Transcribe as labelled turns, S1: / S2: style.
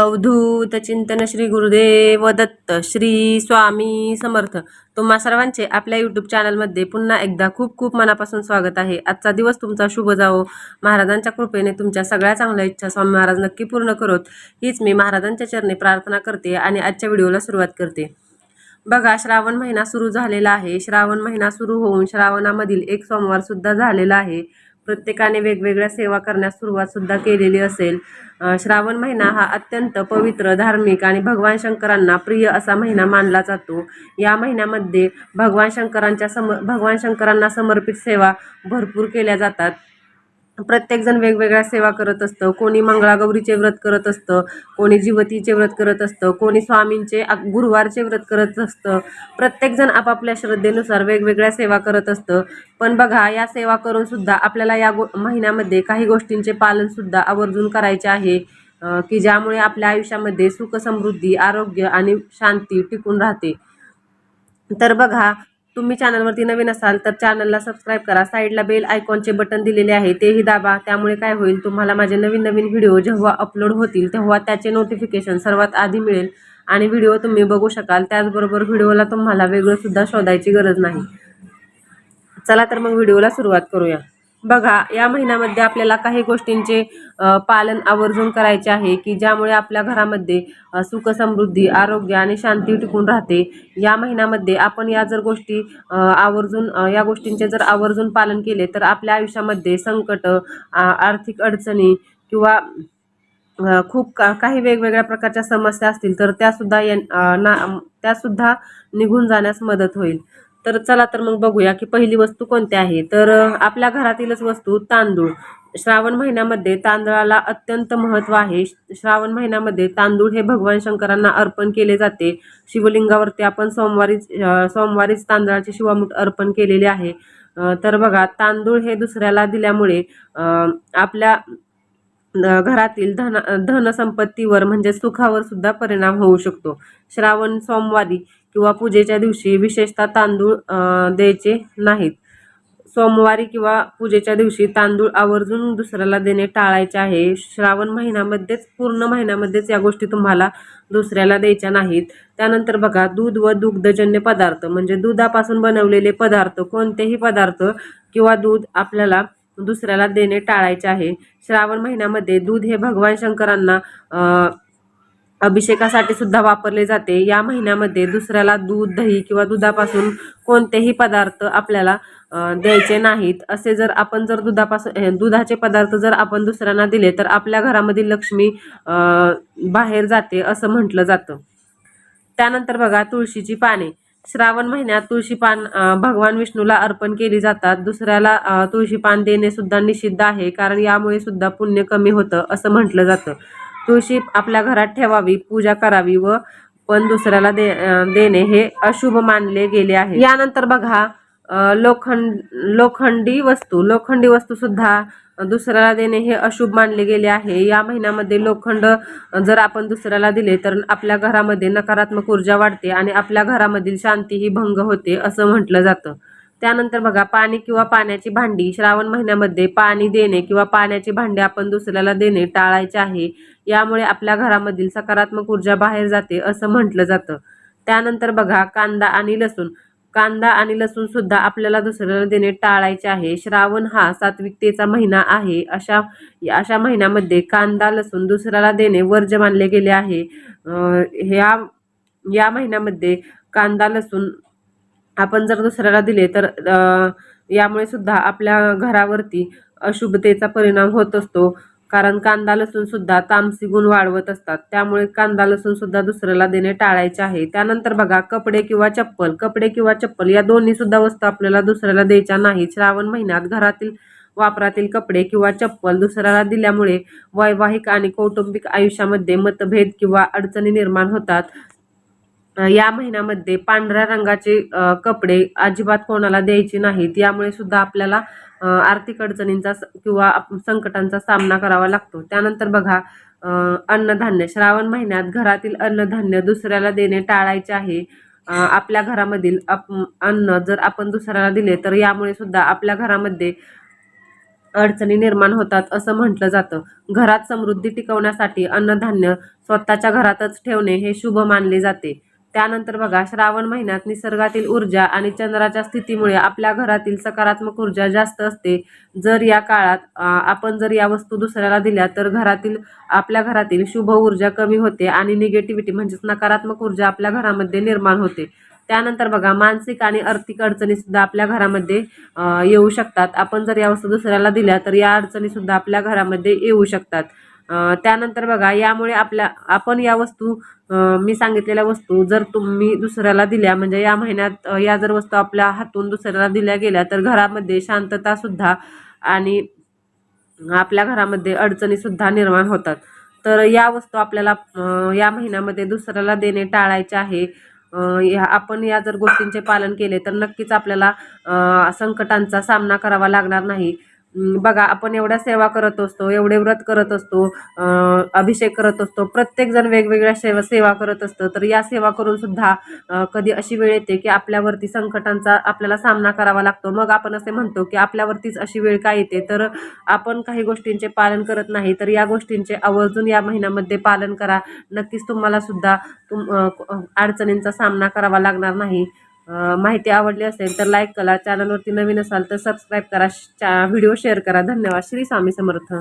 S1: अवधूत चिंतन श्री गुरुदेव दत्त श्री स्वामी समर्थ. तुम्हा सर्वांचे आपल्या यूट्यूब चॅनलमध्ये पुन्हा एकदा खूप खूप मनापासून स्वागत आहे. आजचा दिवस तुमचा शुभ जावो. महाराजांच्या कृपेने तुमच्या सगळ्या चांगल्या इच्छा स्वामी महाराज नक्की पूर्ण करोत. हीच मी महाराजांच्या चरणी प्रार्थना करते आणि आजच्या व्हिडिओला सुरुवात करते. बघा श्रावण महिना सुरू झालेला आहे. श्रावण महिना सुरू होऊन श्रावणामधील एक सोमवार सुद्धा झालेला आहे. प्रत्येकाने वेगवेगळ्या सेवा करण्यास सुरुवात सुद्धा केलेली असेल. श्रावण महिना हा अत्यंत पवित्र धार्मिक आणि भगवान शंकरांना प्रिय असा महिना मानला जातो. या महिन्यामध्ये भगवान शंकरांच्या सम भगवान शंकरांना समर्पित सेवा भरपूर केल्या जातात. प्रत्येकजण वेगवेगळ्या सेवा करत असतं. कोणी मंगळागौरीचे व्रत करत असतं कोणी जीवतीचे व्रत करत असतं कोणी स्वामींचे गुरुवारचे व्रत करत असतं. प्रत्येकजण आपापल्या श्रद्धेनुसार वेगवेगळ्या सेवा करत असतं. पण बघा या सेवा करूनसुद्धा आपल्याला या गो महिन्यामध्ये काही गोष्टींचे पालनसुद्धा आवर्जून करायचे आहे. की ज्यामुळे आपल्या आयुष्यामध्ये सुख समृद्धी आरोग्य आणि शांती टिकून राहते. तर बघा तुम्ही चॅनलवरती नवीन असाल तर चॅनलला सबस्क्राईब करा. साईडला बेल आयकॉनचे बटन दिलेले आहे तेही दाबा. त्यामुळे काय होईल तुम्हाला माझे नवीन नवीन व्हिडिओ जेव्हा अपलोड होतील तेव्हा त्याचे नोटिफिकेशन सर्वात आधी मिळेल आणि व्हिडिओ तुम्ही बघू शकाल. त्याचबरोबर व्हिडिओला तुम्हाला वेगळं सुद्धा शोधायची गरज नाही. चला तर मग व्हिडिओला सुरुवात करूया. बघा या महिन्यामध्ये आपल्याला काही गोष्टींचे पालन आवर्जून करायचे आहे की ज्यामुळे आपल्या घरामध्ये सुख समृद्धी आरोग्य आणि शांती टिकून राहते. या महिन्यामध्ये आपण या जर गोष्टी आवर्जून या गोष्टींचे जर आवर्जून पालन केले तर आपल्या आयुष्यामध्ये संकट आर्थिक अडचणी किंवा खूप का काही वेगवेगळ्या प्रकारच्या समस्या असतील तर त्यासुद्धा या ना त्यासुद्धा निघून जाण्यास मदत होईल. तर चला तर मग बघूया की पहिली वस्तू कोणती आहे. तर आपल्या घरातीलच वस्तू तांदूळ. श्रावण महिन्यामध्ये तांदळाला अत्यंत महत्त्व आहे. श्रावण महिन्यामध्ये तांदूळ हे भगवान शंकरांना अर्पण केले जाते. शिवलिंगावरती आपण सोमवारीच सोमवारीच तांदळाची शिवामूठ अर्पण केलेले आहे. तर बघा तांदूळ हे दुसऱ्याला दिल्यामुळे आपल्या घरातील धन धनसंपत्तीवर म्हणजे सुखावर सुद्धा परिणाम होऊ शकतो. श्रावण सोमवारी किंवा पूजेच्या दिवशी विशेषतः तांदूळ द्यायचे नाहीत. सोमवारी किंवा पूजेच्या दिवशी तांदूळ आवर्जून दुसऱ्याला देणे टाळायचे आहे. श्रावण महिन्यामध्येच पूर्ण महिन्यामध्येच या गोष्टी तुम्हाला दुसऱ्याला द्यायच्या नाहीत. त्यानंतर बघा दूध व दुग्धजन्य पदार्थ म्हणजे दुधापासून बनवलेले पदार्थ कोणतेही पदार्थ किंवा दूध आपल्याला दुसऱ्याला देणे टाळायचे आहे. श्रावण महिन्यामध्ये दूध हे भगवान शंकरांना अभिषेकासाठी सुद्धा वापरले जाते. या महिन्यामध्ये दुसऱ्याला दूध दही किंवा दुधापासून कोणतेही पदार्थ आपल्याला द्यायचे नाहीत. असे जर आपण जर दुधापासून दुधाचे पदार्थ जर आपण दुसऱ्यांना दिले तर आपल्या घरामधील लक्ष्मी बाहेर जाते असं म्हटलं जातं. त्यानंतर बघा तुळशीची पाने. श्रावण महिन्यात तुळशीपान भगवान विष्णूला अर्पण केली जातात. दुसऱ्याला तुळशीपान देणे सुद्धा निषिद्ध आहे कारण यामुळे सुद्धा पुण्य कमी होतं असं म्हटलं जातं. तुळशी आपल्या घरात ठेवावी पूजा करावी व पण दुसऱ्याला दे देणे हे अशुभ मानले गेले आहे. यानंतर बघा लोखंड लोखंडी वस्तू. लोखंडी वस्तूसुद्धा दुसऱ्याला देणे हे अशुभ मानले गेले आहे. या महिन्यामध्ये लोखंड जर आपण दुसऱ्याला दिले तर आपल्या घरामध्ये नकारात्मक ऊर्जा वाढते आणि आपल्या घरामधील शांतीही भंग होते असं म्हटलं जातं. त्यानंतर बघा पाणी किंवा पाण्याची भांडी. श्रावण महिन्यामध्ये पाणी देणे किंवा पाण्याची भांडी आपण दुसऱ्याला देणे टाळायचे आहे. यामुळे आपल्या घरामधील सकारात्मक ऊर्जा बाहेर जाते असं म्हटलं जातं. त्यानंतर बघा कांदा आणि लसूण. कांदा आणि लसूण सुद्धा आपल्याला दुसऱ्याला देणे टाळायचे आहे. श्रावण हा सात्विकतेचा महिना आहे. अशा अशा महिन्यामध्ये कांदा लसूण दुसऱ्याला देणे वर्ज्य मानले गेले आहे. ह्या या महिन्यामध्ये कांदा लसूण आपण जर दुसऱ्याला दिले तर यामुळे सुद्धा आपल्या घरावरती अशुभतेचा परिणाम होत असतो. कारण कांदा लसूण सुद्धा तामसी गुण वाढवत असतात. त्यामुळे कांदा लसूण सुद्धा दुसऱ्याला देणे टाळायचे आहे. त्यानंतर बघा कपडे किंवा चप्पल. कपडे किंवा चप्पल या दोन्ही सुद्धा वस्तू आपल्याला दुसऱ्याला द्यायच्या नाहीत. श्रावण महिन्यात घरातील वापरातील कपडे किंवा चप्पल दुसऱ्याला दिल्यामुळे वैवाहिक आणि कौटुंबिक आयुष्यामध्ये मतभेद किंवा अडचणी निर्माण होतात. या महिन्यामध्ये पांढऱ्या रंगाचे कपडे अजिबात कोणाला द्यायचे नाहीत. यामुळे सुद्धा आपल्याला आर्थिक अडचणींचा स- किंवा आप- संकटांचा सामना करावा लागतो. त्यानंतर बघा अन्नधान्य. श्रावण महिन्यात घरातील अन्नधान्य दुसऱ्याला देणे टाळायचे आहे. आपल्या घरामधील अप अन्न जर आपण दुसऱ्याला दिले तर यामुळे सुद्धा आपल्या घरामध्ये अडचणी निर्माण होतात असं म्हटलं जातं. घरात समृद्धी टिकवण्यासाठी अन्नधान्य स्वतःच्या घरातच ठेवणे हे शुभ मानले जाते. त्यानंतर बघा श्रावण महिन्यात निसर्गातील ऊर्जा आणि चंद्राच्या स्थितीमुळे आपल्या घरातील सकारात्मक ऊर्जा जास्त असते. जर या काळात आपण जर या वस्तू दुसऱ्याला दिल्या तर घरातील आपल्या घरातील शुभ ऊर्जा कमी होते आणि निगेटिव्हिटी म्हणजेच नकारात्मक ऊर्जा आपल्या घरामध्ये निर्माण होते. त्यानंतर बघा मानसिक आणि आर्थिक अडचणीसुद्धा आपल्या घरामध्ये येऊ शकतात. आपण जर या वस्तू दुसऱ्याला दिल्या तर या अडचणीसुद्धा आपल्या घरामध्ये येऊ शकतात. त्यानंतर बघा यामुळे आपल्या आपण या वस्तू मी सांगितलेल्या वस्तू जर तुम्ही दुसऱ्याला दिल्या म्हणजे या महिन्यात या जर वस्तू आपल्या हातून दुसऱ्याला दिल्या गेल्या तर घरामध्ये शांतता सुद्धा आणि आपल्या घरामध्ये अडचणी सुद्धा निर्माण होतात. तर या वस्तू आपल्याला या महिन्यामध्ये दुसऱ्याला देणे टाळायचे आहे. या आपण या जर गोष्टींचे पालन केले तर नक्कीच आपल्याला संकटांचा सामना करावा लागणार नाही. बघा आपण एवढ्या सेवा करत असतो एवढे व्रत करत असतो अभिषेक करत असतो प्रत्येकजण वेगवेगळ्या सेवा सेवा करत असतं. तर या सेवा करून सुद्धा कधी अशी वेळ येते की आपल्यावरती संकटांचा आपल्याला सामना करावा लागतो. मग आपण असे म्हणतो की आपल्यावरतीच अशी वेळ का येते? तर आपण काही गोष्टींचे पालन करत नाही तर या गोष्टींचे आवर्जून या महिन्यामध्ये पालन करा. नक्कीच तुम्हाला सुद्धा तुम अडचणींचा सामना करावा लागणार नाही. माहिती आवडली असेल तर लाईक करा. चॅनलवरती नवीन असाल तर सबस्क्राईब करा. चा व्हिडिओ शेअर करा. धन्यवाद. श्री स्वामी समर्थ.